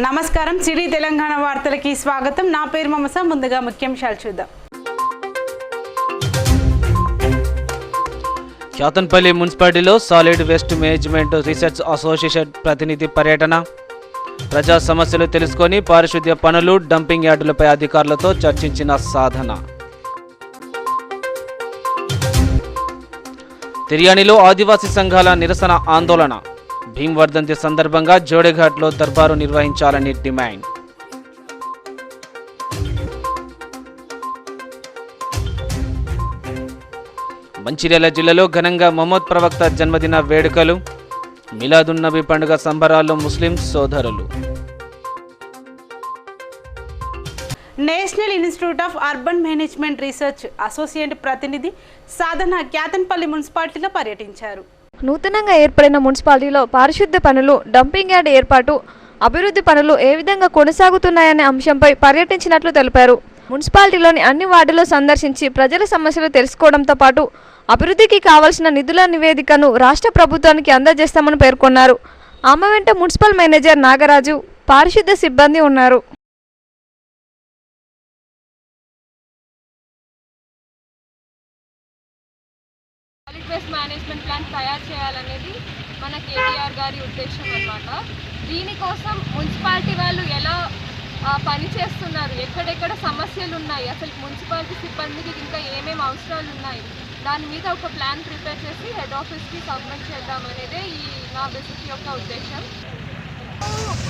నమస్కారం. సిటీ తెలంగాణ వార్తలకి స్వాగతం. నా పేరు మమస. ముందుగా ముఖ్యాంశాలు చూద్దాం. చాతన్పల్లి మున్సిపాలిటీలో solid waste management research association ప్రతినిధి పర్యటన. ప్రజా సమస్యలు తెలుసుకొని పారిశుద్ధ్య పనులు డంపింగ్ యార్డులపై అధికారులతో చర్చించిన సాధన. తిర్యాణిలో ఆదివాసీ సంఘాల నిరసన ఆందోళన. భీమవర్ధంతి సందర్భంగా జోడేఘాట్లో దర్బారు నిర్వహించాలని డిమాండ్. మంచిర్యాల జిల్లాలో ఘనంగా మహమ్మద్ ప్రవక్త జన్మదిన వేడుకలు మిలాదున్నబి పండుగ సంబరాల్లో ముస్లిం సోదరులు. National institute of urban management research associate ప్రతినిధి సాధన క్యాతన్పల్లి మున్సిపాలిటీలో పర్యటించారు. నూతనంగా ఏర్పడిన మున్సిపాలిటీలో పారిశుద్ధ్య పనులు డంపింగ్ యార్డ్ ఏర్పాటు అభివృద్ధి పనులు ఏ విధంగా కొనసాగుతున్నాయనే అంశంపై పర్యటించినట్లు తెలిపారు. మున్సిపాలిటీలోని అన్ని వార్డులు సందర్శించి ప్రజల సమస్యలు తెలుసుకోవడంతో పాటు అభివృద్ధికి కావాల్సిన నిధుల నివేదికను రాష్ట్ర ప్రభుత్వానికి అందజేస్తామని పేర్కొన్నారు. ఆమె వెంట మున్సిపల్ మేనేజర్ నాగరాజు పారిశుద్ధ్య సిబ్బంది ఉన్నారు. మేనేజ్మెంట్ ప్లాన్ తయారు చేయాలనేది మన కేటీఆర్ గారి ఉద్దేశం అన్నమాట. దీనికోసం మున్సిపాలిటీ వాళ్ళు ఎలా పనిచేస్తున్నారు పని చేస్తున్నారు? ఎక్కడెక్కడ సమస్యలు ఉన్నాయి? అసలు మున్సిపాలిటీ సిబ్బందికి ఇంకా ఏమేమి అవసరాలు ఉన్నాయి? దాని మీద ఒక ప్లాన్ ప్రిపేర్ చేసి హెడ్ ఆఫీస్కి సబ్మిట్ చేద్దాం అనేదే ఈ నా విజిట్ యొక్క ఉద్దేశం.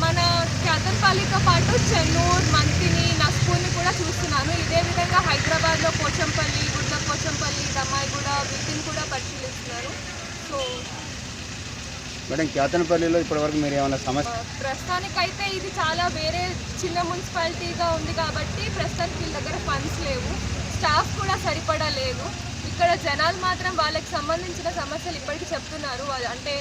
మన చదన్పల్లితో పాటు చెన్నూరు మంతిని నస్పూర్ని కూడా చూస్తున్నాను. ఇదే విధంగా హైదరాబాద్లో పోచంపల్లి పోచంపల్లి దమ్మాయిగూడ వీటిని కూడా పరిశీలిస్తున్నారు. సో మేడం కేతనపల్లిలో ఇప్పటివరకు మీరు ఏమైనా సమస్య ప్రస్తుతానికైతే ఇది చాలా వేరే చిన్న మున్సిపాలిటీగా ఉంది కాబట్టి ప్రస్తుతానికి వీళ్ళ దగ్గర ఫండ్స్ లేవు. స్టాఫ్ కూడా సరిపడా లేదు. ఇక్కడ జనాలు మాత్రం వాళ్ళకి సంబంధించిన సమస్యలు ఇప్పటికీ చెప్తున్నారు. అంటే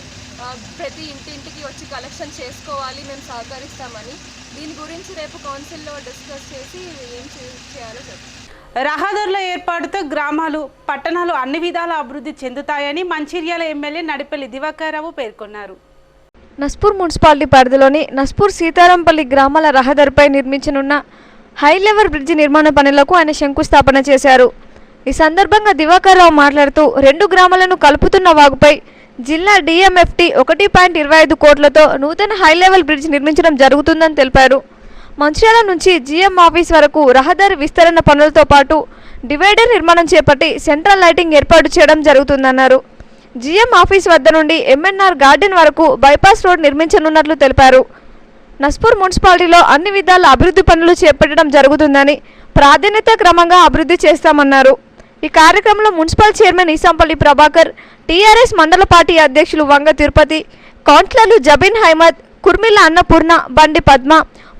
ప్రతి ఇంటింటికి వచ్చి కలెక్షన్ చేసుకోవాలి మేము సహకరిస్తామని. దీని గురించి రేపు కౌన్సిల్లో డిస్కస్ చేసి ఏం చేయాలో చెప్తాం రహదారుల ఏర్పాటుతో గ్రామాలు పట్టణాలు అన్ని విధాల అభివృద్ధి చెందుతాయని మంచిర్యాల ఎమ్మెల్యే నడిపల్లి దివాకర్రావు పేర్కొన్నారు. నస్పూర్ మున్సిపాలిటీ పరిధిలోని నస్పూర్ సీతారాంపల్లి గ్రామాల రహదారిపై నిర్మించనున్న హై లెవెల్ బ్రిడ్జి నిర్మాణ పనులకు ఆయన శంకుస్థాపన చేశారు. ఈ సందర్భంగా దివాకర్రావు మాట్లాడుతూ రెండు గ్రామాలను కలుపుతున్న వాగుపై జిల్లా డిఎంఎఫ్టి ఒకటి పాయింట్ ఇరవై ఐదు కోట్లతో నూతన హై లెవెల్ బ్రిడ్జ్ నిర్మించడం జరుగుతుందని తెలిపారు. మంచిర్యాల నుంచి జీఎం ఆఫీస్ వరకు రహదారి విస్తరణ పనులతో పాటు డివైడర్ నిర్మాణం చేపట్టి సెంట్రల్ లైటింగ్ ఏర్పాటు చేయడం జరుగుతుందన్నారు. జీఎం ఆఫీస్ వద్ద నుండి ఎంఎన్ఆర్ గార్డెన్ వరకు బైపాస్ రోడ్ నిర్మించనున్నట్లు తెలిపారు. నస్పూర్ మున్సిపాలిటీలో అన్ని విధాల అభివృద్ధి పనులు చేపట్టడం జరుగుతుందని ప్రాధాన్యత క్రమంగా అభివృద్ధి చేస్తామన్నారు. ఈ కార్యక్రమంలో municipal chairman Eesampalli Prabhakar TRS మండల పార్టీ అధ్యక్షులు వంగ తిరుపతి కౌన్సిలర్లు జబీన్ హైమద్ కుర్మిల్ల అన్నపూర్ణ బండి పద్మ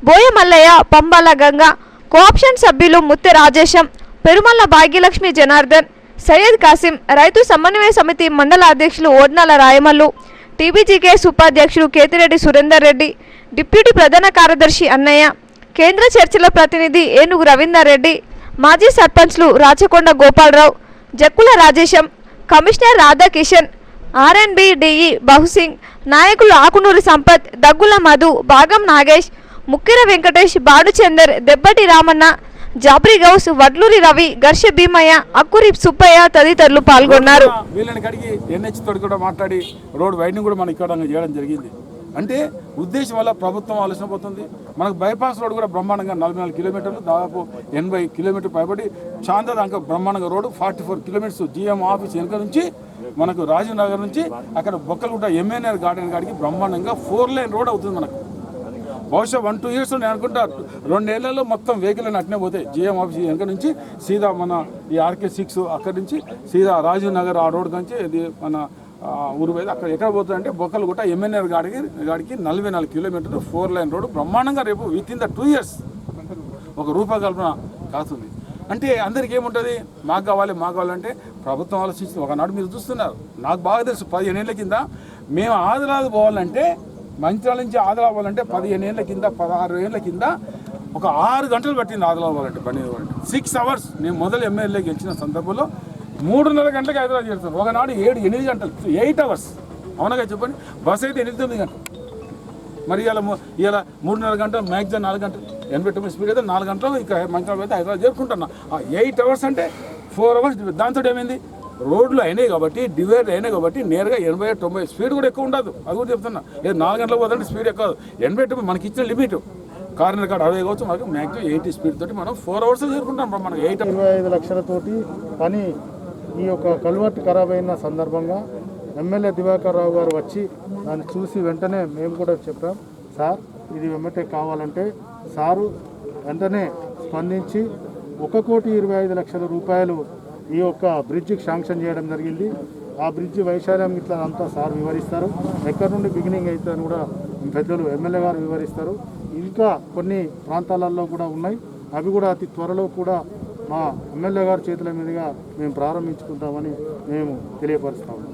బోయ మల్లయ్య పంబాల గంగ కోఆప్షన్ సభ్యులు ముత్తె రాజేశం పెరుమల్ల భాగ్యలక్ష్మి జనార్దన్ సయ్యద్ కాసిం రైతు సమన్వయ సమితి మండల అధ్యక్షులు ఓడ్నాల రాయమల్లు టీబీజీకేఎస్ ఉపాధ్యక్షులు కేతిరెడ్డి సురేందర్ రెడ్డి డిప్యూటీ ప్రధాన కార్యదర్శి అన్నయ్య కేంద్ర చర్చల ప్రతినిధి ఏనుగు రవీందర్ రెడ్డి మాజీ సర్పంచ్లు Rachakonda Gopalarao Jakkula Rajesham commissioner Radhakishan RNB DE Bahusingh నాయకులు ఆకునూరి సంపత్ దగ్గుల మధు భాగం నాగేష్ ముక్కిర వెంకటేష్ బాడుచందర్ దెబ్బటి రామన్న జాబ్రి గౌస్ వడ్లూరి రవి ఘర్ష భీమయ్య అక్కురి సుబ్బయ్య తదితరులు పాల్గొన్నారు. వీళ్ళని కడిగి ఎన్హెచ్ తోటి కూడా మాట్లాడి రోడ్ వైడింగ్ కూడా మనం ఇక్కడ చేయడం జరిగింది. అంటే ఉద్దేశం వల్ల ప్రభుత్వం ఆలోచన పోతుంది మనకు బైపాస్ రోడ్ కూడా బ్రహ్మాండంగా నలభై నాలుగు కిలోమీటర్లు దాదాపు ఎనభై కిలోమీటర్ పైబడి చాందాక బ్రహ్మాండంగా road forty four kilometres GM office వెనుక నుంచి మనకు రాజీవ్ నగర్ నుంచి అక్కడ బొక్కలగుట్ట ఎంఎన్ఆర్ గార్డెన్ కాడికి బ్రహ్మాండంగా ఫోర్ లైన్ రోడ్ అవుతుంది మనకు. బహుశా వన్ టూ ఇయర్స్ నేను అనుకుంటా. రెండేళ్ళలో మొత్తం వెహికల్ అని అట్నే పోతాయి. జిఎం ఆఫీస్ వెనక నుంచి సీదా మన ఈ ఆర్కే సిక్స్ అక్కడి నుంచి సీదా రాజీవ్ నగర్ ఆ రోడ్ నుంచి ఇది మన ఊరు పోయి అక్కడ ఎక్కడ పోతుందంటే బొక్కలు కూడా ఎంఎన్ఆర్ గాడికి గాడికి నలభై నాలుగు కిలోమీటర్లు ఫోర్ లైన్ రోడ్డు బ్రహ్మాండంగా రేపు with in the two years ఒక రూపకల్పన కాస్తుంది. అంటే అందరికి ఏముంటుంది? మాకు కావాలి మాకు కావాలంటే ప్రభుత్వం ఆలోచిస్తుంది. ఒకనాడు మీరు చూస్తున్నారు. నాకు బాగా తెలుసు. పదిహేను ఏళ్ళ కింద మేము ఆదిలాబాద్ పోవాలంటే మంచిర్యాల నుంచి ఆదిలాబాద్ అవ్వాలంటే పదిహేను ఏళ్ళ కింద పదహారు ఏళ్ళ కింద ఒక ఆరు గంటలు పట్టింది ఆదిలాబాద్ అవ్వాలంటే బండి సిక్స్ అవర్స్ నేను మొదలు ఎమ్మెల్యే గెలిచిన సందర్భంలో మూడున్నర గంటలకు హైదరాబాద్ చేస్తాను ఒకనాడు ఏడు ఎనిమిది గంటలు ఎయిట్ అవర్స్ అవునగా చెప్పండి. బస్ అయితే ఎనిమిది తొమ్మిది గంటలు. మరి ఇలా ఇలా మూడున్నర గంటలు మ్యాక్సిమం నాలుగు గంటలు. ఎనభై తొమ్మిది స్పీడ్ అయితే నాలుగు గంటలు ఇక మంచి అయితే హైదరాబాద్ చేరుకుంటున్నా. ఎయిట్ అవర్స్ అంటే ఫోర్ అవర్స్ దాంతో ఏమైంది? రోడ్లు అయినాయి కాబట్టి డివైడ్ అయినాయి కాబట్టి నేరుగా ఎనభై తొంభై స్పీడ్ కూడా ఎక్కువ ఉండదు. అది కూడా చెప్తున్నా. లేదు నాలుగు గంటలకు పోతుంటే స్పీడ్ ఎక్కువ ఎనభై తొమ్మిది మనకి ఇచ్చిన లిమిట్. కార్నర్ కాడ అరవై కావచ్చు మనకు మ్యాక్సిమం ఎయిటీ స్పీడ్ తోటి మనం ఫోర్ అవర్స్ చేరుకుంటాం మనకి ఎయిట్ ఇరవై ఐదు లక్షలతోటి పని ఈ యొక్క కల్వర్ట్ ఖరాబ్ అయిన సందర్భంగా ఎమ్మెల్యే దివాకర్ రావు గారు వచ్చి దాన్ని చూసి వెంటనే మేము కూడా చెప్పాం సార్ ఇది వెంబటే కావాలంటే సారు వెంటనే స్పందించి ఒక కోటి ఇరవై ఐదు లక్షల రూపాయలు ఈ యొక్క బ్రిడ్జికి శాంక్షన్ చేయడం జరిగింది. ఆ బ్రిడ్జి వైశాల్యం ఇట్లా అంతా సార్ వివరిస్తారు. ఎక్కడి నుండి బిగినింగ్ అవుతుందని కూడా పెద్దలు ఎమ్మెల్యే గారు వివరిస్తారు. ఇంకా కొన్ని ప్రాంతాలలో కూడా ఉన్నాయి. అవి కూడా అతి త్వరలో కూడా మా ఎమ్మెల్యే గారి చేతుల మీదుగా మేము ప్రారంభించుకుంటామని మేము తెలియపరుస్తాము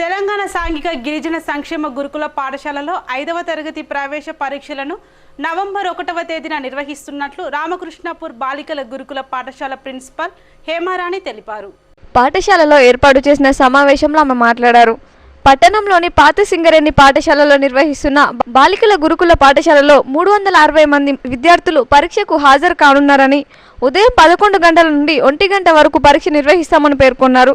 తెలంగాణ సాంఘిక గిరిజన సంక్షేమ గురుకుల పాఠశాలలో ఐదవ తరగతి ప్రవేశ పరీక్షలను నవంబర్ ఒకటవ తేదీన నిర్వహిస్తున్నట్లు రామకృష్ణపూర్ బాలికల గురుకుల పాఠశాల ప్రిన్సిపల్ హేమారాణి తెలిపారు. పాఠశాలలో ఏర్పాటు చేసిన సమావేశంలో ఆమె మాట్లాడారు. పట్టణంలోని పాత సింగరేణి పాఠశాలలో నిర్వహిస్తున్న బాలికల గురుకుల పాఠశాలలో మూడు వందల అరవై మంది విద్యార్థులు పరీక్షకు హాజరు కానున్నారని ఉదయం పదకొండు గంటల నుండి ఒంటి గంట వరకు పరీక్ష నిర్వహిస్తామని పేర్కొన్నారు.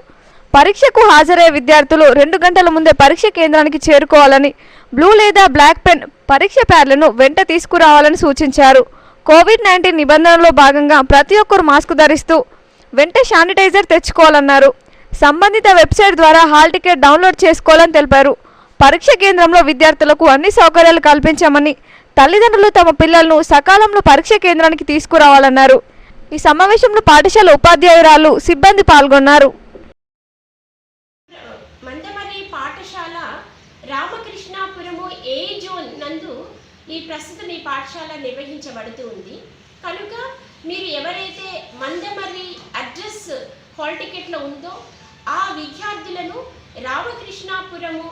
పరీక్షకు హాజరయ్యే విద్యార్థులు రెండు గంటల ముందే పరీక్ష కేంద్రానికి చేరుకోవాలని బ్లూ లేదా బ్లాక్ పెన్ పరీక్ష ప్యాడ్లను వెంట తీసుకురావాలని సూచించారు. కోవిడ్ నైన్టీన్ నిబంధనలో భాగంగా ప్రతి ఒక్కరు మాస్క్ ధరిస్తూ వెంట శానిటైజర్ తెచ్చుకోవాలన్నారు. సంబంధిత వెబ్సైట్ ద్వారా హాల్ టికెట్ డౌన్లోడ్ చేసుకోవాలని తెలిపారు. పరీక్ష కేంద్రంలో విద్యార్థులకు అన్ని సౌకర్యాలు కల్పించామని తల్లిదండ్రులు తమ పిల్లలను సకాలంలో పరీక్ష కేంద్రానికి తీసుకురావాలన్నారు. ఈ సమావేశంలో పాఠశాల ఉపాధ్యాయురాలు సిబ్బంది పాల్గొన్నారు మందమర్రి పాఠశాల రామకృష్ణాపురము ఏ జోన్ నందు ఈ ప్రస్తుతం ఈ పాఠశాల నిర్వహించబడుతూ ఉంది. కనుక మీరు ఎవరైతే మందమర్రి అడ్రస్ హాల్ టికెట్లో ఉందో ఆ విద్యార్థులను Ramakrishnapuram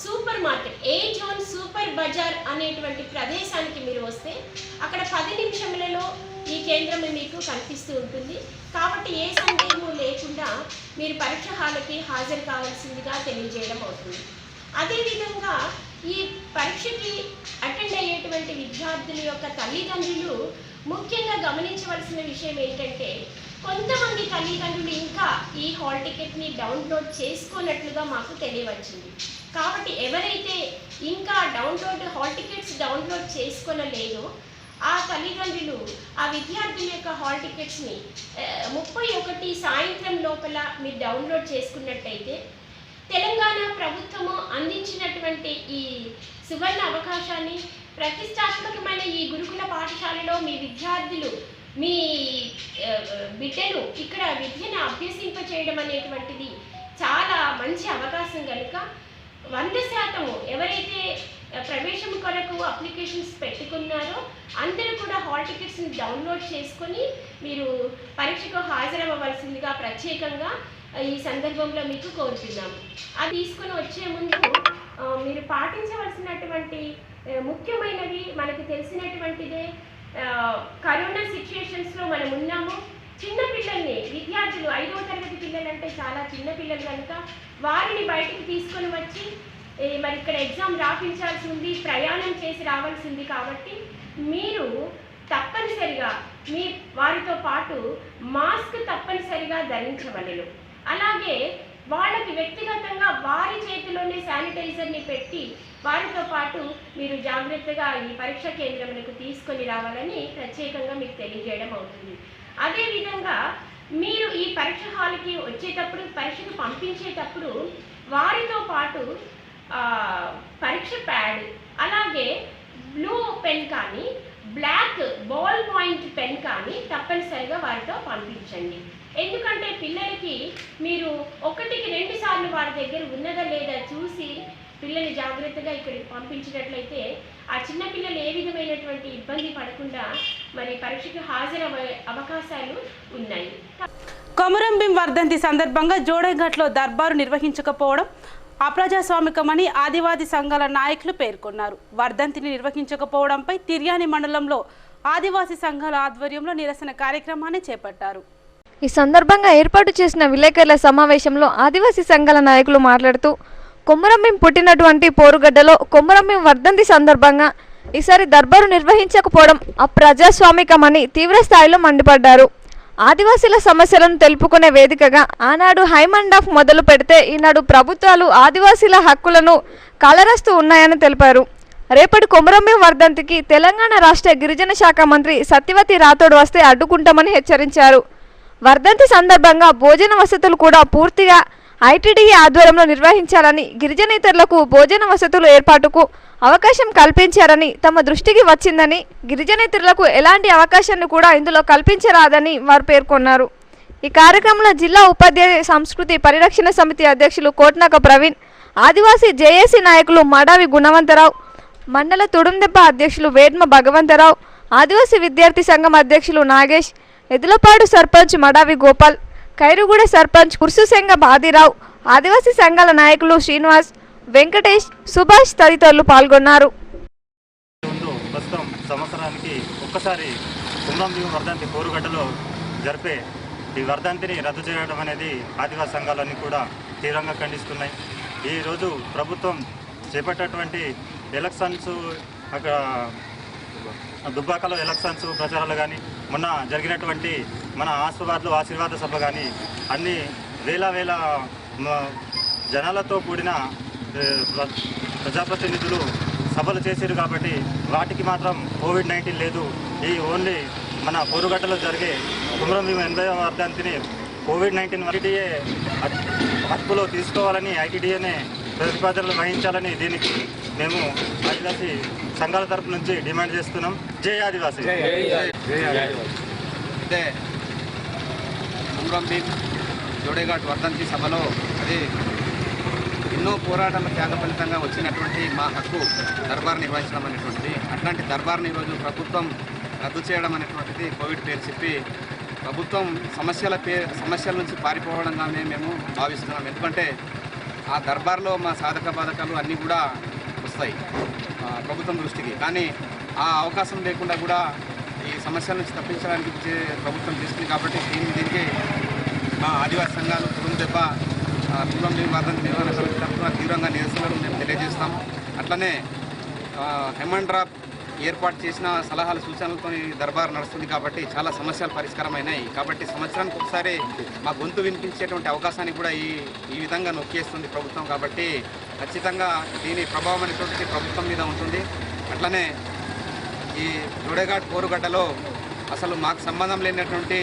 super market A zone super bazaar అనేటువంటి ప్రదేశానికి మీరు వస్తే అక్కడ పది నిమిషములలో ఈ కేంద్రం మీకు కనిపిస్తూ ఉంటుంది. కాబట్టి ఏ సందేహము లేకుండా మీరు పరీక్ష హాల్కి హాజరు కావాల్సిందిగా తెలియజేయడం అవుతుంది. అదేవిధంగా ఈ పరీక్షకి అటెండ్ అయ్యేటువంటి విద్యార్థుల యొక్క తల్లిదండ్రులు ముఖ్యంగా గమనించవలసిన విషయం ఏంటంటే కొంతమంది తల్లిదండ్రులు ఇంకా ఈ హాల్ టికెట్ని డౌన్లోడ్ చేసుకున్నట్లుగా మాకు తెలియవచ్చింది. కాబట్టి ఎవరైతే ఇంకా డౌన్లోడ్ హాల్ టికెట్స్ డౌన్లోడ్ చేసుకోనలేదో ఆ తల్లిదండ్రులు ఆ విద్యార్థుల యొక్క హాల్ టికెట్స్ని ముప్పై ఒకటి సాయంత్రం లోపల మీరు డౌన్లోడ్ చేసుకున్నట్టయితే తెలంగాణ ప్రభుత్వము అందించినటువంటి ఈ సువర్ణ అవకాశాన్ని ప్రతిష్టాత్మకమైన ఈ గురుకుల పాఠశాలలో మీ విద్యార్థులు మీ బిడ్డలు ఇక్కడ విద్యను అభ్యసింప చేయడం అనేటువంటిది చాలా మంచి అవకాశం కనుక వంద శాతము ఎవరైతే ప్రవేశం కొరకు అప్లికేషన్స్ పెట్టుకున్నారో అందరూ కూడా హాల్ టికెట్స్ని డౌన్లోడ్ చేసుకొని మీరు పరీక్షకు హాజరవ్వవలసిందిగా ప్రత్యేకంగా ఈ సందర్భంలో మీకు కోరుతున్నాము అది తీసుకొని వచ్చే ముందు మీరు పాటించవలసినటువంటి ముఖ్యమైనవి మనకు తెలిసినటువంటిదే కరోనా సిచ్యుయేషన్స్లో మనం ఉన్నాము. చిన్న పిల్లల్ని విద్యార్థులు ఐదవ తరగతి పిల్లలంటే చాలా చిన్న పిల్లలు కనుక వారిని బయటికి తీసుకొని వచ్చి మరి ఇక్కడ ఎగ్జామ్ రాపించాల్సి ఉంది ప్రయాణం చేసి రావాల్సి ఉంది కాబట్టి మీరు తప్పనిసరిగా మీ వారితో పాటు మాస్క్ తప్పనిసరిగా ధరించవలెను. అలాగే వాళ్ళకి వ్యక్తిగతంగా వారి చేతిలోనే శానిటైజర్ని పెట్టి వారితో పాటు మీరు జాగ్రత్తగా ఈ పరీక్ష కేంద్రములకు తీసుకొని రావాలని ప్రత్యేకంగా మీకు తెలియజేయడం అవుతుంది. అదేవిధంగా మీరు ఈ పరీక్ష హాల్కి వచ్చేటప్పుడు పరీక్షకు పంపించేటప్పుడు వారితో పాటు పరీక్ష ప్యాడ్ అలాగే బ్లూ పెన్ కానీ బ్లాక్ బాల్ పాయింట్ పెన్ కానీ తప్పనిసరిగా వారితో పంపించండి. ఎందుకంటే పిల్లలకి మీరు ఒకటికి రెండు సార్లు వారి దగ్గర ఉన్నదా లేదా చూసి పిల్లల్ని జాగ్రత్తగా ఇక్కడికి పంపించినట్లయితే ఆ చిన్న పిల్లలు ఏ విధమైనటువంటి ఇబ్బంది పడకుండా మరి పరీక్షకు హాజరవ అవకాశాలు ఉన్నాయి. కొమరంభీం వర్ధంతి సందర్భంగా జోడఘాట్లో దర్బారు నిర్వహించకపోవడం అప్రజాస్వామికమని ఆదివాసీ సంఘాల నాయకులు పేర్కొన్నారు. వర్ధంతిని నిర్వహించకపోవడంపై తిర్యాని మండలంలో ఆదివాసీ సంఘాల ఆధ్వర్యంలో నిరసన కార్యక్రమాన్ని చేపట్టారు. ఈ సందర్భంగా ఏర్పాటు చేసిన విలేకరుల సమావేశంలో ఆదివాసీ సంఘాల నాయకులు మాట్లాడుతూ కొమరమ్మిం పుట్టినటువంటి పోరుగడ్డలో కొమరమ్మిం వర్ధంతి సందర్భంగా ఈసారి దర్బారు నిర్వహించకపోవడం అప్రజాస్వామికమని తీవ్రస్థాయిలో మండిపడ్డారు. ఆదివాసీల సమస్యలను తెలుపుకునే వేదికగా ఆనాడు హైమండ్ ఆఫ్ మొదలు పెడితే ఈనాడు ప్రభుత్వాలు ఆదివాసీల హక్కులను కలరస్తూ ఉన్నాయని తెలిపారు. రేపటి కొమరమ్మి వర్ధంతికి తెలంగాణ రాష్ట్ర గిరిజన శాఖ మంత్రి సత్యవతి రాథోడ్ వస్తే అడ్డుకుంటామని హెచ్చరించారు. వర్ధంతి సందర్భంగా భోజన వసతులు కూడా పూర్తిగా ఐటీడీ ఆధ్వర్యంలో నిర్వహించాలని గిరిజనేతరులకు భోజన వసతులు ఏర్పాటుకు అవకాశం కల్పించారని తమ దృష్టికి వచ్చిందని గిరిజనేతరులకు ఎలాంటి అవకాశాన్ని కూడా ఇందులో కల్పించరాదని వారు పేర్కొన్నారు. ఈ కార్యక్రమంలో జిల్లా ఉపాధ్యాయ సంస్కృతి పరిరక్షణ సమితి అధ్యక్షులు కోట్నాక ప్రవీణ్ ఆదివాసీ జేఏసీ నాయకులు మడావి గుణవంతరావు మండల తుడుందెబ్బ అధ్యక్షులు వేడ్మ భగవంతరావు ఆదివాసీ విద్యార్థి సంఘం అధ్యక్షులు నాగేష్ ఎదులపాడు సర్పంచ్ మడావి గోపాల్ ఖైరుగూడ సర్పంచ్ కుర్సుసెంగ బాదిరావు ఆదివాసీ సంఘాల నాయకులు శ్రీనివాస్ వెంకటేష్ సుభాష్ తదితరులు పాల్గొన్నారు. ప్రస్తుతం సంవత్సరానికి ఒక్కసారి కుంభం వర్ధంతి కోరుగడ్డలో జరిపే ఈ వర్ధంతిని రద్దు చేయడం అనేది ఆదివాసీ సంఘాలన్నీ కూడా తీవ్రంగా ఖండిస్తున్నాయి. ఈరోజు ప్రభుత్వం చేపట్టేటువంటి ఎలక్షన్స్ అక్కడ దుబ్బాకలో ఎలక్షన్స్ ప్రచారాలు కానీ మొన్న జరిగినటువంటి మన ఆశీర్వాదలు ఆశీర్వాద సభ కానీ అన్ని వేల వేల జనాలతో కూడిన ప్ర- ప్రజాప్రతినిధులు సభలు చేశారు కాబట్టి వాటికి మాత్రం కోవిడ్ నైన్టీన్ లేదు. ఈ ఓన్లీ మన పోరుగడ్డలో జరిగే కుమరం భీమ ఎనభై వర్ధంతిని కోవిడ్ నైన్టీన్ ఐటీడీఏ అదుపులో తీసుకోవాలని ఐటీడీఏనే ప్రతిపాదనలు వహించాలని దీనికి మేము ఆదివాసీ సంఘాల తరపు నుంచి డిమాండ్ చేస్తున్నాం. జై ఆదివాసీ. అయితే భీమ్ జోడేఘాట్ వర్ధంతి సభలో అది ఎన్నో పోరాటాల త్యాగ ఫలితంగా వచ్చినటువంటి మా హక్కు దర్బార్ నిర్వహించడం అనేటువంటిది. అట్లాంటి దర్బార్ని ఈరోజు ప్రభుత్వం రద్దు చేయడం అనేటువంటిది కోవిడ్ పేరు చెప్పి ప్రభుత్వం సమస్యల పే సమస్యల నుంచి పారిపోవడంగానే మేము భావిస్తున్నాం. ఎందుకంటే ఆ దర్బార్లో మా సాధక బాధకాలు అన్నీ కూడా వస్తాయి ప్రభుత్వం దృష్టికి. కానీ ఆ అవకాశం లేకుండా కూడా ఈ సమస్యల నుంచి తప్పించడానికి ప్రభుత్వం తీసుకుంది కాబట్టి దీన్ని దీనికి మా ఆదివాసీ సంఘాలు కులం దెబ్బ కులం వర్ధంతి నిర్వహణ సమితి తరఫున తీవ్రంగా నిరసనలు మేము తెలియజేస్తాం. అట్లనే హెమన్ డ్రాప్ ఏర్పాటు చేసిన సలహాలు సూచనలతో ఈ దర్బార్ నడుస్తుంది కాబట్టి చాలా సమస్యలు పరిష్కారమైనాయి. కాబట్టి సంవత్సరానికి ఒకసారి మా గొంతు వినిపించేటువంటి అవకాశాన్ని కూడా ఈ ఈ విధంగా నొక్కేస్తుంది ప్రభుత్వం కాబట్టి ఖచ్చితంగా దీని ప్రభావం అనేటువంటిది ప్రభుత్వం మీద ఉంటుంది. అట్లనే ఈ జోడేఘాట్ కోరుగడ్డలో అసలు మాకు సంబంధం లేనటువంటి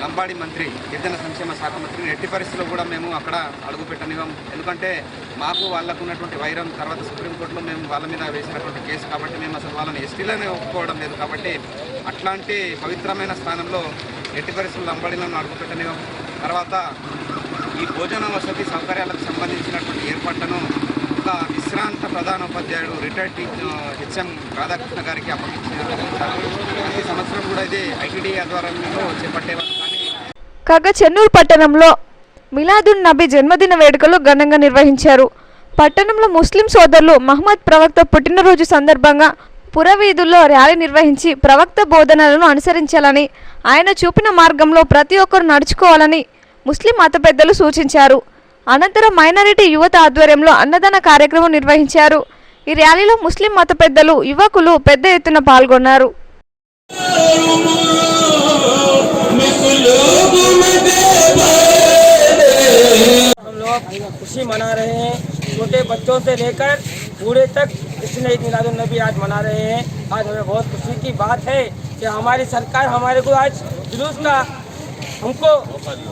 లంబాడి మంత్రి గిరిజన సంక్షేమ శాఖ మంత్రిని ఎట్టి పరిస్థితుల్లో కూడా మేము అక్కడ అడుగు పెట్టనివ్వం. ఎందుకంటే మాకు వాళ్ళకు ఉన్నటువంటి వైరం తర్వాత సుప్రీంకోర్టులో మేము వాళ్ళ మీద వేసినటువంటి కేసు కాబట్టి మేము అసలు వాళ్ళని ఎస్టీలోనే ఒప్పుకోవడం లేదు కాబట్టి అట్లాంటి పవిత్రమైన స్థానంలో ఎట్టి పరిస్థితుల్లో లంబాడీలను అడుగు పెట్టనివ్వం. తర్వాత ఈ భోజన వసతి సౌకర్యాలకు సంబంధించినటువంటి ఏర్పాట్లను ఒక విశ్రాంత ప్రధానోపాధ్యాయుడు రిటైర్డ్ హెచ్ఎం రాధాకృష్ణ గారికి అప్పగించిన ప్రతి సంవత్సరం కూడా ఇది ఐటీడీ ఆధ్వర్యంలో చేపట్టేవారు. కానీ కాగా చెన్నూరు పట్టణంలో మిలాదున్ నబీ జన్మదిన వేడుకలు ఘనంగా నిర్వహించారు. పట్టణంలో ముస్లిం సోదరులు మహమ్మద్ ప్రవక్త పుట్టినరోజు సందర్భంగా పురవీధుల్లో ర్యాలీ నిర్వహించి ప్రవక్త బోధనలను అనుసరించాలని ఆయన చూపిన మార్గంలో ప్రతి ఒక్కరు నడుచుకోవాలని ముస్లిం మత పెద్దలు సూచించారు. అనంతరం మైనారిటీ యువత ఆధ్వర్యంలో అన్నదాన కార్యక్రమం నిర్వహించారు ఈ ర్యాలీలో ముస్లిం మత పెద్దలు యువకులు పెద్ద ఎత్తున పాల్గొన్నారు हम लोग खुशी मना रहे हैं छोटे बच्चों से लेकर बूढ़े तक इसने ईद मिलादुलनबी आज मना रहे हैं आज हमें बहुत खुशी की बात है कि हमारी सरकार हमारे को आज जुलूस का हमको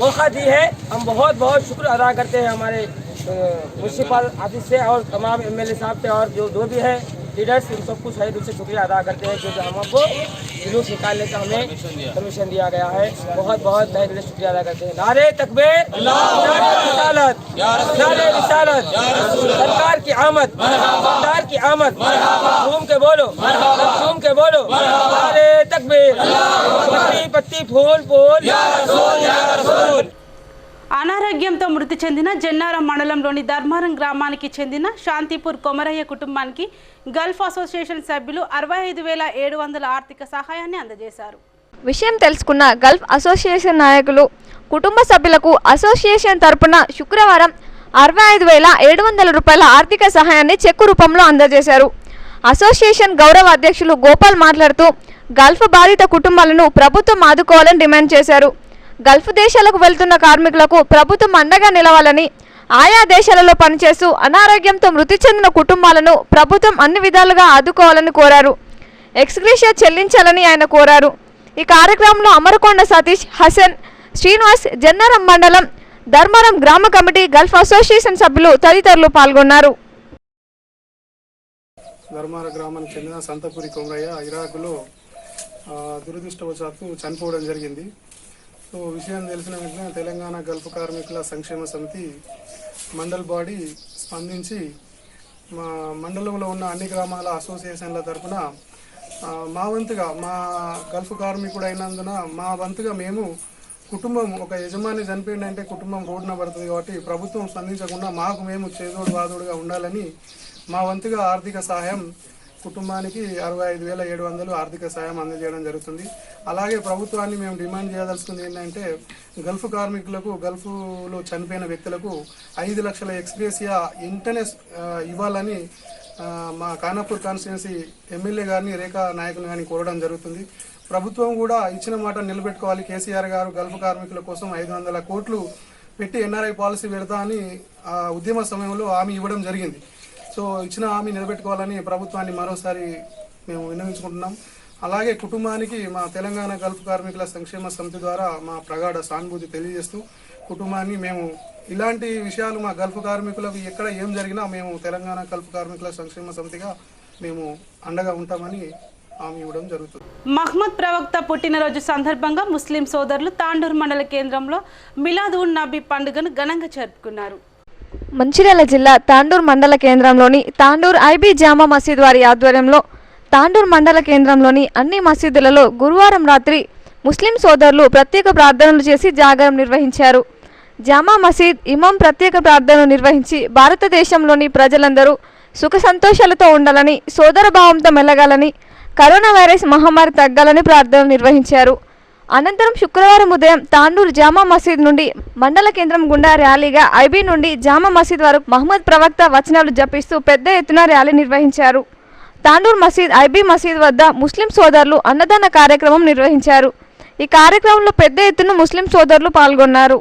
मौका दी है। हम बहुत बहुत शुक्र अदा करते हैं हमारे म्यूनसिपल ऑफ़िस से और तमाम एम साहब से और जो जो भी है। लीडर्स इन सबको रूप से शुक्रिया अदा करते हैं क्योंकि हमको जुलूस निकालने का हमें परमिशन दिया गया है। बहुत बहुत तहे दिल शुक्रिया अदा करते हैं। नारे तकबीर, नारे रिसालत सरकार की आमद, सरकार की आमद। झूम के बोलो, झूम के बोलो। नारे तकबीर, पत्ती पत्ती, फूल फूल। అనారోగ్యంతో మృతి చెందిన జన్నారం మండలంలోని ధర్మారం గ్రామానికి చెందిన శాంతిపూర్ కొమరయ్య కుటుంబానికి గల్ఫ్ అసోసియేషన్ సభ్యులు అరవై ఐదు వేల ఏడు వందల ఆర్థిక సహాయాన్ని అందజేశారు. విషయం తెలుసుకున్న గల్ఫ్ అసోసియేషన్ నాయకులు కుటుంబ సభ్యులకు అసోసియేషన్ తరపున శుక్రవారం అరవై ఐదు వేల ఏడు వందల రూపాయల ఆర్థిక సహాయాన్ని చెక్కు రూపంలో అందజేశారు. అసోసియేషన్ గౌరవ అధ్యక్షులు గోపాల్ మాట్లాడుతూ గల్ఫ్ బాధిత కుటుంబాలను ప్రభుత్వం ఆదుకోవాలని డిమాండ్ చేశారు. గల్ఫ్ దేశాలకు వెళ్తున్న కార్మికులకు ప్రభుత్వం అండగా నిలవాలని ఆయా దేశాలలో పనిచేస్తూ అనారోగ్యంతో మృతి చెందిన కుటుంబాలను ప్రభుత్వం అన్ని విధాలుగా ఆదుకోవాలని కోరారు. ఎక్స్గ్రేషియా చెల్లించాలని ఆయన కోరారు. ఈ కార్యక్రమంలో అమరకొండ సతీష్ హసన్ శ్రీనివాస్ జన్నారం మండలం ధర్మారం గ్రామ కమిటీ గల్ఫ్ అసోసియేషన్ సభ్యులు తదితరులు పాల్గొన్నారు. ధర్మార గ్రామానికి చెందిన సంతపురి కొమరయ్య ఇరాకులో దురదృష్టవశాత్తు చనిపోవడం జరిగింది. సో విషయం తెలిసిన వెంటనే తెలంగాణ గల్ఫ్ కార్మికుల సంక్షేమ సమితి మండల్ బాడీ స్పందించి మా మండలంలో ఉన్న అన్ని గ్రామాల అసోసియేషన్ల తరఫున మా వంతుగా మా గల్ఫ్ కార్మికుడు అయినందున మా వంతుగా మేము కుటుంబం ఒక యజమాని చనిపోయిందంటే కుటుంబం రోడ్డున పడుతుంది కాబట్టి ప్రభుత్వం స్పందించకుండా మాకు మేము చేదోడు వాదోడుగా ఉండాలని మా వంతుగా ఆర్థిక సహాయం కుటుంబానికి అరవై ఐదు వేల ఏడు వందలు ఆర్థిక సాయం అందజేయడం జరుగుతుంది. అలాగే ప్రభుత్వాన్ని మేము డిమాండ్ చేయదలుచుకుంది ఏంటంటే గల్ఫ్ కార్మికులకు గల్ఫ్లో చనిపోయిన వ్యక్తులకు ఐదు లక్షల ఎక్స్గ్రేసియా వెంటనే ఇవ్వాలని మా ఖానాపూర్ కాన్స్టిట్యున్సీ ఎమ్మెల్యే గారిని రేఖా నాయకుని గారిని కోరడం జరుగుతుంది. ప్రభుత్వం కూడా ఇచ్చిన మాట నిలబెట్టుకోవాలి. కేసీఆర్ గారు గల్ఫ్ కార్మికుల కోసం ఐదు వందల కోట్లు పెట్టి ఎన్ఆర్ఐ పాలసీ పెడతా అని ఆ ఉద్యమ సమయంలో హామీ ఇవ్వడం జరిగింది. సో ఇచ్చిన హామీ నిలబెట్టుకోవాలని ప్రభుత్వాన్ని మరోసారి మేము విన్నవించుకుంటున్నాం. అలాగే కుటుంబానికి మా తెలంగాణ గల్ఫ్ కార్మికుల సంక్షేమ సమితి ద్వారా మా ప్రగాఢ సానుభూతి తెలియజేస్తూ కుటుంబాన్ని మేము ఇలాంటి విషయాలు మా గల్ఫ్ కార్మికులకు ఎక్కడ ఏం జరిగినా మేము తెలంగాణ గల్ఫ్ కార్మికుల సంక్షేమ సమితిగా మేము అండగా ఉంటామని హామీ ఇవ్వడం జరుగుతుంది. మహ్మద్ ప్రవక్త పుట్టినరోజు సందర్భంగా ముస్లిం సోదరులు తాండూరు మండల కేంద్రంలో మిలాద్ ఉన్ నబీ పండుగను ఘనంగా జరుపుకున్నారు. మంచిర్యాల జిల్లా తాండూర్ మండల కేంద్రంలోని తాండూర్ ఐబీ జామా మసీద్ వారి ఆధ్వర్యంలో తాండూర్ మండల కేంద్రంలోని అన్ని మసీదులలో గురువారం రాత్రి ముస్లిం సోదరులు ప్రత్యేక ప్రార్థనలు చేసి జాగరం నిర్వహించారు. జామా మసీద్ ఇమాం ప్రత్యేక ప్రార్థనలు నిర్వహించి భారతదేశంలోని ప్రజలందరూ సుఖ సంతోషాలతో ఉండాలని సోదర భావంతో మెలగాలని కరోనా వైరస్ మహమ్మారి తగ్గాలని ప్రార్థనలు నిర్వహించారు. అనంతరం శుక్రవారం ఉదయం తాండూరు జామా మసీద్ నుండి మండల కేంద్రం గుండా ర్యాలీగా ఐబీ నుండి జామా మసీద్ వరకు మహమ్మద్ ప్రవక్త వచనాలు జపిస్తూ పెద్ద ఎత్తున ర్యాలీ నిర్వహించారు. తాండూర్ మసీద్ ఐబీ మసీద్ వద్ద ముస్లిం సోదరులు అన్నదాన కార్యక్రమం నిర్వహించారు. ఈ కార్యక్రమంలో పెద్ద ఎత్తున ముస్లిం సోదరులు పాల్గొన్నారు.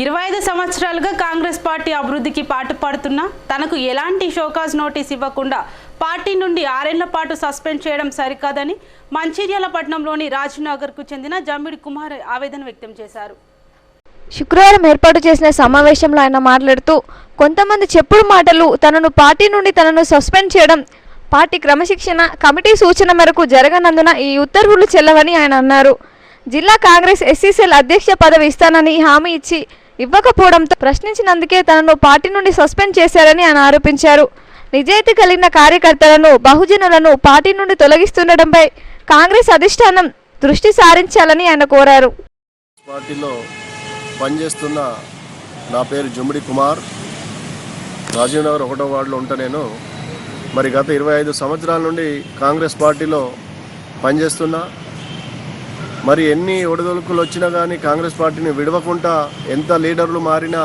ఇరవై ఐదు సంవత్సరాలుగా కాంగ్రెస్ పార్టీ అభివృద్ధికి పాటుపడుతున్నా తనకు ఎలాంటి షోకాజ్ నోటీస్ ఇవ్వకుండా పార్టీ నుండి ఆరేళ్ళ పాటు సస్పెండ్ చేయడం సరికాదని మంచిర్యాల పట్టణంలోని రాజ్నగర్కు చెందిన జమ్మిడి కుమార్ ఆవేదన వ్యక్తం చేశారు. శుక్రవారం ఏర్పాటు చేసిన సమావేశంలో ఆయన మాట్లాడుతూ కొంతమంది చెప్పుడు మాటలు తనను పార్టీ నుండి తనను సస్పెండ్ చేయడం పార్టీ క్రమశిక్షణ కమిటీ సూచన మేరకు జరగనందున ఈ ఉత్తర్వులు చెల్లవని ఆయన అన్నారు. జిల్లా కాంగ్రెస్ ఎస్సీసీఎల్ అధ్యక్ష పదవి ఇస్తానని హామీ ఇచ్చి ఇవ్వకపోవడంతో ప్రశ్నించినందుకే తనను పార్టీ నుండి సస్పెండ్ చేశారని ఆయన ఆరోపించారు. నిజాయితీ కలిగిన కార్యకర్తలను బహుజనులను పార్టీ నుండి తొలగిస్తుండటంపై కాంగ్రెస్ అధిష్టానం దృష్టి సారించాలని ఆయన కోరారు. పార్టీలో పనిచేస్తున్న నా పేరు జుమిడి కుమార్. రాజీవ్ నగర్ ఒకటో వార్డులో ఉంటా నేను. మరి గత ఇరవై ఐదు సంవత్సరాల నుండి కాంగ్రెస్ పార్టీలో పనిచేస్తున్నా. మరి ఎన్ని ఒడిదొలుకులు వచ్చినా కానీ కాంగ్రెస్ పార్టీని విడవకుండా ఎంత లీడర్లు మారినా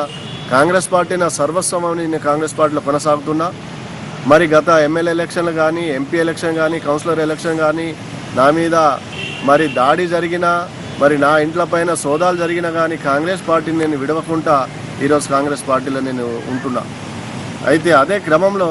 కాంగ్రెస్ పార్టీ నా సర్వస్వమని నేను కాంగ్రెస్ పార్టీలో కొనసాగుతున్నా. మరి గత ఎమ్మెల్యే ఎలక్షన్లు కానీ ఎంపీ ఎలక్షన్ కానీ కౌన్సిలర్ ఎలక్షన్ కానీ నా మీద మరి దాడి జరిగినా మరి నా ఇంట్ల పైన సోదాలు జరిగినా కానీ కాంగ్రెస్ పార్టీని నేను విడవకుండా ఈరోజు కాంగ్రెస్ పార్టీలో నేను ఉంటున్నా. అయితే అదే క్రమంలో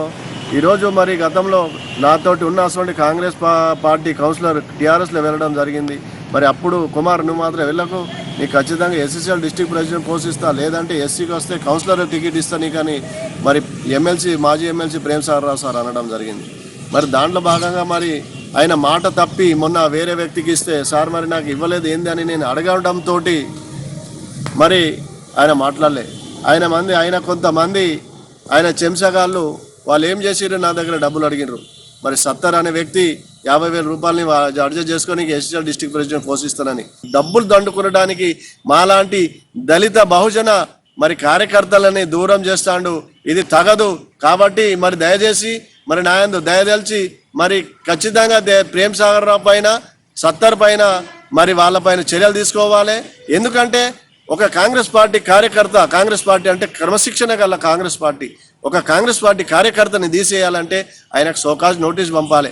ఈరోజు మరి గతంలో నాతోటి ఉన్న అటువంటి కాంగ్రెస్ పా పార్టీ కౌన్సిలర్ టీఆర్ఎస్లో వెళ్ళడం జరిగింది. మరి అప్పుడు కుమార్ నువ్వు మాత్రం వెళ్ళకు. నీకు ఖచ్చితంగా ఎస్సీసీఎల్ డిస్టిక్ ప్రెసిడెంట్ పోస్ట్ ఇస్తా లేదంటే ఎస్సీకి వస్తే కౌన్సిలర్ టికెట్ ఇస్తా నీకని మరి ఎమ్మెల్సీ మాజీ ఎమ్మెల్సీ ప్రేమ్ సాగర్రావు సార్ అనడం జరిగింది. మరి దాంట్లో భాగంగా మరి ఆయన మాట తప్పి మొన్న వేరే వ్యక్తికి ఇస్తే సార్ మరి నాకు ఇవ్వలేదు ఏంది? అని నేను అడగడంతో మరి ఆయన మాట్లాడలే. ఆయన మంది ఆయన కొంతమంది ఆయన చెంచగాళ్ళు వాళ్ళు ఏం చేసిర్రు? నా దగ్గర డబ్బులు అడిగినారు మరి సత్తర్ అనే వ్యక్తి యాభై వేల రూపాయలని అడ్జస్ట్ చేసుకొని ఎస్ఎల్ డిస్ట్రిక్ట్ ప్రెసిడెంట్ పోషిస్తానని. డబ్బులు దండుకునడానికి మాలాంటి దళిత బహుజన మరి కార్యకర్తలని దూరం చేస్తాడు. ఇది తగదు. కాబట్టి మరి దయచేసి మరి నాయందు దయదలిచి మరి ఖచ్చితంగా ప్రేమ్ సాగర్ రావు పైన సత్తర్ పైన మరి వాళ్ళపైన చర్యలు తీసుకోవాలి. ఎందుకంటే ఒక కాంగ్రెస్ పార్టీ కార్యకర్త కాంగ్రెస్ పార్టీ అంటే క్రమశిక్షణ గల కాంగ్రెస్ పార్టీ. ఒక కాంగ్రెస్ పార్టీ కార్యకర్తని తీసేయాలంటే ఆయనకు సోకాజ్ నోటీస్ పంపాలి.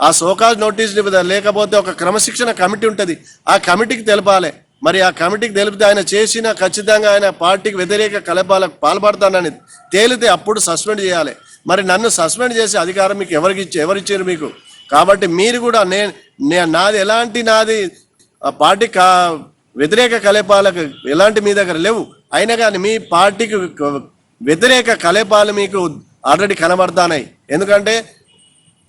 ఆ సోకాజ్ నోటీస్ లేకపోతే ఒక క్రమశిక్షణ కమిటీ ఉంటుంది. ఆ కమిటీకి తెలపాలి. మరి ఆ కమిటీకి తెలిపితే ఆయన చేసిన ఖచ్చితంగా ఆయన పార్టీకి వ్యతిరేక కలపాలకు పాల్పడతానని తేలితే అప్పుడు సస్పెండ్ చేయాలి. మరి నన్ను సస్పెండ్ చేసే అధికారం మీకు ఎవరికి ఇచ్చి ఎవరిచ్చారు మీకు? కాబట్టి మీరు కూడా నేను నాది ఎలాంటి నాది పార్టీ కా వ్యతిరేక కలేపాలకు ఎలాంటి మీ దగ్గర లేవు. అయినా కానీ మీ పార్టీకి వ్యతిరేక కలేపాలు మీకు ఆల్రెడీ కనబడతానాయి. ఎందుకంటే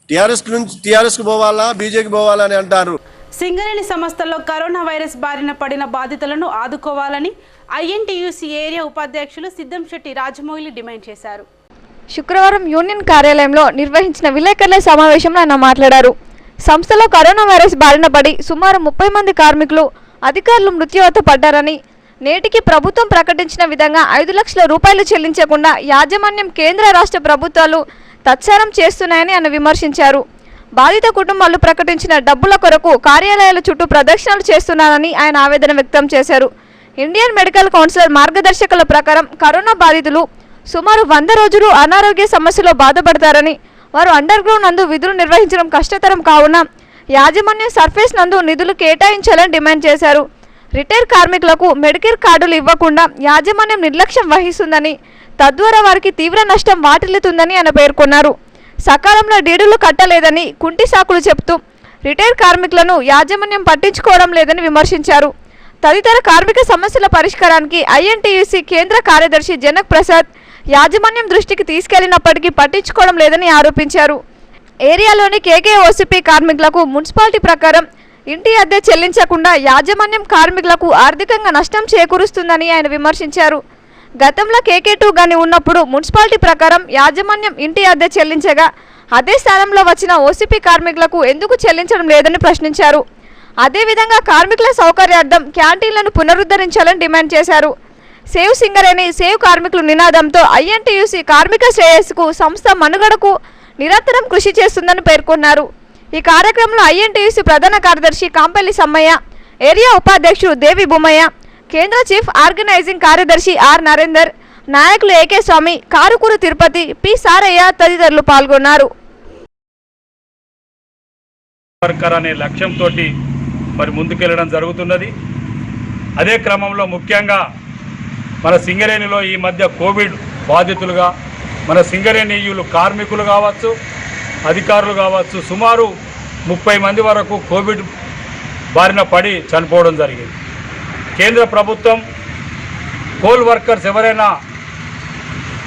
టీఆర్ఎస్ నుంచి టీఆర్ఎస్కి పోవాలా బీజేపీకి పోవాలా అని అంటారు. సింగరేణి సంస్థల్లో కరోనా వైరస్ బారిన పడిన బాధితులను ఆదుకోవాలని ఐఎన్టీయూసీ ఏరియా ఉపాధ్యక్షులు సిద్ధంశెట్టి రాజమౌళి డిమాండ్ చేశారు. శుక్రవారం యూనియన్ కార్యాలయంలో నిర్వహించిన విలేకరుల సమావేశంలో ఆయన మాట్లాడారు. సంస్థలో కరోనా వైరస్ బారిన పడి సుమారు ముప్పై మంది కార్మికులు అధికారులు మృత్యువాత పడ్డారని నేటికి ప్రభుత్వం ప్రకటించిన విధంగా ఐదు లక్షల రూపాయలు చెల్లించకుండా యాజమాన్యం కేంద్ర రాష్ట్ర ప్రభుత్వాలు తత్సారం చేస్తున్నాయని ఆయన విమర్శించారు. బాధిత కుటుంబాలు ప్రకటించిన డబ్బుల కొరకు కార్యాలయాల చుట్టూ ప్రదర్శనలు చేస్తున్నారని ఆయన ఆవేదన వ్యక్తం చేశారు. ఇండియన్ మెడికల్ కౌన్సిల్ మార్గదర్శకాల ప్రకారం కరోనా బాధితులు సుమారు వంద రోజులు అనారోగ్య సమస్యలో బాధపడతారని వారు అండర్ గ్రౌండ్ నందు విధులు నిర్వహించడం కష్టతరం కావున యాజమాన్యం సర్ఫేస్ నందు నిధులు కేటాయించాలని డిమాండ్ చేశారు. రిటైర్ కార్మికులకు మెడికేర్ కార్డులు ఇవ్వకుండా యాజమాన్యం నిర్లక్ష్యం వహిస్తుందని తద్వారా వారికి తీవ్ర నష్టం వాటిల్లుతుందని ఆయన పేర్కొన్నారు. సకాలంలో డీడులు కట్టలేదని కుంటి సాకులు చెప్తూ రిటైర్ కార్మికులను యాజమాన్యం పట్టించుకోవడం లేదని విమర్శించారు. తదితర కార్మిక సమస్యల పరిష్కారానికి ఐఎన్టీయూసీ కేంద్ర కార్యదర్శి జనక్ ప్రసాద్ యాజమాన్యం దృష్టికి తీసుకెళ్ళినప్పటికీ పట్టించుకోవడం లేదని ఆరోపించారు. ఏరియాలోని కేకే ఓసీపీ కార్మికులకు మున్సిపాలిటీ ప్రకారం ఇంటి అద్దె చెల్లించకుండా యాజమాన్యం కార్మికులకు ఆర్థికంగా నష్టం చేకూరుస్తుందని ఆయన విమర్శించారు. గతంలో కేకే టూ గాని ఉన్నప్పుడు మున్సిపాలిటీ ప్రకారం యాజమాన్యం ఇంటి అద్దె చెల్లించగా అదే స్థానంలో వచ్చిన ఓసీపీ కార్మికులకు ఎందుకు చెల్లించడం లేదని ప్రశ్నించారు. అదేవిధంగా కార్మికుల సౌకర్యార్థం క్యాంటీన్లను పునరుద్ధరించాలని డిమాండ్ చేశారు. సేవ్ సింగరేణి సేవ్ కార్మికులు నినాదంతో ఐఎన్టీయూసీ కార్మిక శ్రేయస్సుకు సంస్థ మనుగడకు నిరంతరం కృషి చేస్తుందని పేర్కొన్నారు. ఈ కార్యక్రమంలో ఐఎన్టీయూసీ ప్రధాన కార్యదర్శి కాంపల్లి సమ్మయ్య ఏరియా ఉపాధ్యక్షుడు దేవి బొమ్మయ్య కేంద్ర చీఫ్ ఆర్గనైజింగ్ కార్యదర్శి ఆర్ నరేందర్ నాయకులు ఏకే స్వామి కారుకూరు తిరుపతి పి సారయ్య తదితరులు పాల్గొన్నారు. వర్కర్ అనే లక్ష్యంతో మరి ముందుకెళ్ళడం జరుగుతున్నది. అదే క్రమంలో ముఖ్యంగా మన సింగరేణిలో ఈ మధ్య కోవిడ్ బాధితులుగా మన సింగరేణియులు కార్మికులు కావచ్చు అధికారులు కావచ్చు సుమారు ముప్పై మంది వరకు కోవిడ్ బారిన పడి చనిపోవడం జరిగింది. కేంద్ర ప్రభుత్వం కోల్ వర్కర్స్ ఎవరైనా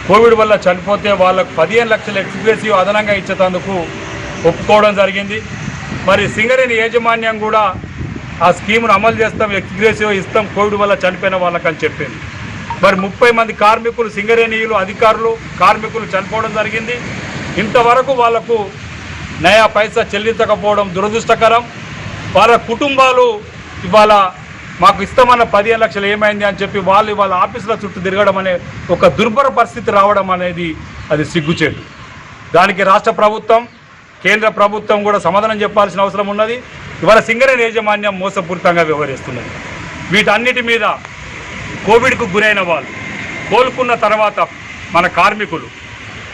కోవిడ్ వల్ల చనిపోతే వాళ్ళకు పదిహేను లక్షల ఎక్స్ప్రెసివ్ అదనంగా ఇచ్చేటందుకు ఒప్పుకోవడం జరిగింది. మరి సింగరేణి యాజమాన్యం కూడా ఆ స్కీమ్ను అమలు చేస్తాం ఎక్స్గ్రేసివ్ ఇస్తాం కోవిడ్ వల్ల చనిపోయిన వాళ్ళకని చెప్పింది. మరి ముప్పై మంది కార్మికులు సింగరేణియులు అధికారులు కార్మికులు చనిపోవడం జరిగింది. ఇంతవరకు వాళ్ళకు నయా పైసా చెల్లించకపోవడం దురదృష్టకరం. వాళ్ళ కుటుంబాలు ఇవాళ మాకు ఇస్తామన్న పదిహేను లక్షలు ఏమైంది అని చెప్పి వాళ్ళు వాళ్ళ ఆఫీసుల చుట్టూ తిరగడం అనే ఒక దుర్భర పరిస్థితి రావడం అనేది అది సిగ్గుచేటు. దానికి రాష్ట్ర ప్రభుత్వం కేంద్ర ప్రభుత్వం కూడా సమాధానం చెప్పాల్సిన అవసరం ఉన్నది. ఇవాళ సింగరేణి యాజమాన్యం మోసపూరితంగా వ్యవహరిస్తున్నది. వీటన్నిటి మీద కోవిడ్కు గురైన వాళ్ళు కోలుకున్న తర్వాత మన కార్మికులు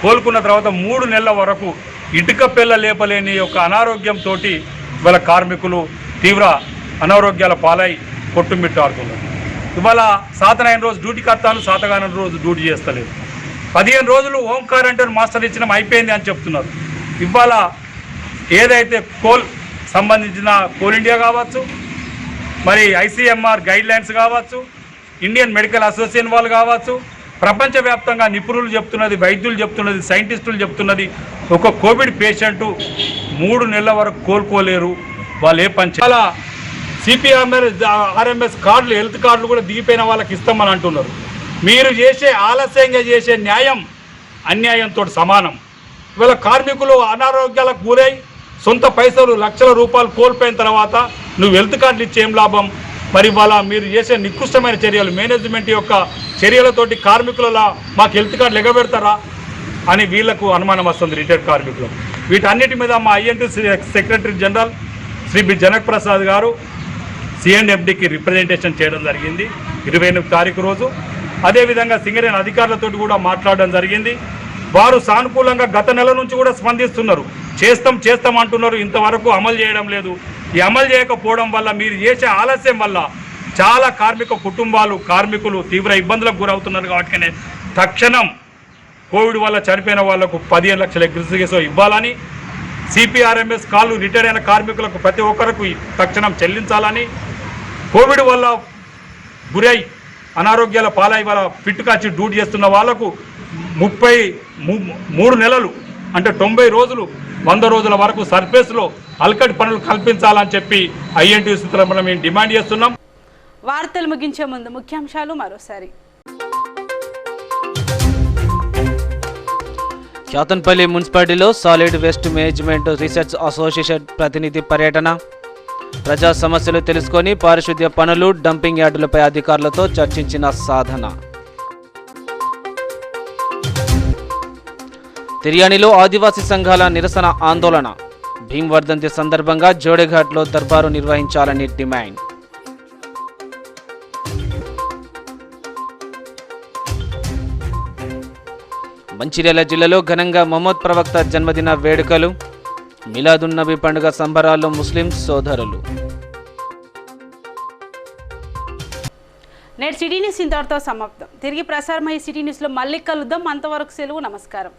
కోలుకున్న తర్వాత మూడు నెలల వరకు ఇటుక పిల్ల లేపలేని యొక్క అనారోగ్యంతో ఇవాళ కార్మికులు తీవ్ర అనారోగ్యాల పాలై కొట్టుమిట్టాడుతున్నారు ఇవాళ సాతనైన రోజు డ్యూటీ కడతాను సాతగాన రోజు డ్యూటీ చేస్తలేదు. పదిహేను రోజులు హోమ్ క్వారంటైన్ మాస్టర్ ఇచ్చిన అయిపోయింది అని చెప్తున్నారు. ఇవాళ ఏదైతే కోల్ సంబంధించిన కోల్ ఇండియా కావచ్చు మరి ఐసీఎంఆర్ గైడ్ లైన్స్ కావచ్చు ఇండియన్ మెడికల్ అసోసియేషన్ వాళ్ళు కావచ్చు ప్రపంచవ్యాప్తంగా నిపుణులు చెప్తున్నది వైద్యులు చెప్తున్నది సైంటిస్టులు చెప్తున్నది ఒక కోవిడ్ పేషెంటు మూడు నెలల వరకు కోలుకోలేరు వాళ్ళు ఏ పని చాలా అలా ఆర్ఎంఎస్ కార్డులు హెల్త్ కార్డులు కూడా దిగిపోయిన వాళ్ళకి ఇస్తామని అంటున్నారు. మీరు చేసే ఆలస్యంగా చేసే న్యాయం అన్యాయంతో సమానం. ఇవాళ కార్మికులు అనారోగ్యాలకు గురై సొంత పైసలు లక్షల రూపాయలు కోల్పోయిన తర్వాత నువ్వు హెల్త్ కార్డులు ఇచ్చే ఏం లాభం? మరి ఇవాళ మీరు చేసే నికృష్టమైన చర్యలు మేనేజ్మెంట్ యొక్క చర్యలతోటి కార్మికులలా మాకు హెల్త్ కార్డులు ఎగబెడతారా అని వీళ్ళకు అనుమానం వస్తుంది రిటైర్డ్ కార్మికులు. వీటన్నిటి మీద మా INT secretary general Shri B. Janak Prasad garu సిఎన్ఎఫ్డికి representation చేయడం జరిగింది ఇరవై ఎనిమిది తారీఖు రోజు. అదేవిధంగా సింగరేణి అధికారులతో కూడా మాట్లాడడం జరిగింది. వారు సానుకూలంగా గత నెల నుంచి కూడా స్పందిస్తున్నారు. చేస్తాం చేస్తాం అంటున్నారు. ఇంతవరకు అమలు చేయడం లేదు. ఈ అమలు చేయకపోవడం వల్ల మీరు చేసే ఆలస్యం వల్ల చాలా కార్మిక కుటుంబాలు కార్మికులు తీవ్ర ఇబ్బందులకు గురవుతున్నారు కాబట్టి తక్షణం కోవిడ్ వల్ల చనిపోయిన వాళ్ళకు పదిహేను లక్షల ఎగ్రిసిగేసో ఇవ్వాలని సిపిఆర్ఎంఎస్ కాళ్ళు రిటైర్ అయిన కార్మికులకు ప్రతి ఒక్కరికి తక్షణం చెల్లించాలని కోవిడ్ వల్ల గురై అనారోగ్యాల పాలై వాళ్ళ ఫిట్ కాచి డ్యూటీ చేస్తున్న వాళ్ళకు ముప్పై ము- మూడు నెలలు అంటే తొంభై రోజులు వంద రోజుల వరకు సర్ఫేస్లో అల్కటి పనులు కల్పించాలని చెప్పి ఐఎన్టీ తరఫున మేము డిమాండ్ చేస్తున్నాం. వార్తలు ముగించే ముందు ముఖ్యాంశాలు మరోసారి. క్యాతన్పల్లి మున్సిపాలిటీలో solid waste management research association ప్రతినిధి పర్యటన. ప్రజా సమస్యలు తెలుసుకొని పారిశుద్ధ్య పనులు డంపింగ్ యార్డులపై అధికారులతో చర్చించిన సాధన. తిర్యాణిలో ఆదివాసీ సంఘాల నిరసన ఆందోళన. భీమ్వర్ధంతి సందర్భంగా జోడేఘాట్లో దర్బారు నిర్వహించాలని డిమాండ్. మంచిర్యాల జిల్లాలో ఘనంగా మహమ్మద్ ప్రవక్త జన్మదిన వేడుకలు. మిలాదున్నబి పండుగ సంబరాల్లో ముస్లిం సోదరులు. నేటి సిటీ న్యూస్ ఇంతవరతో సమాప్తం. తిరిగి ప్రసారమయ్యే సిటీ న్యూస్లో మళ్ళీ కలుద్దాం. అంతవరకు సెలవు నమస్కారం.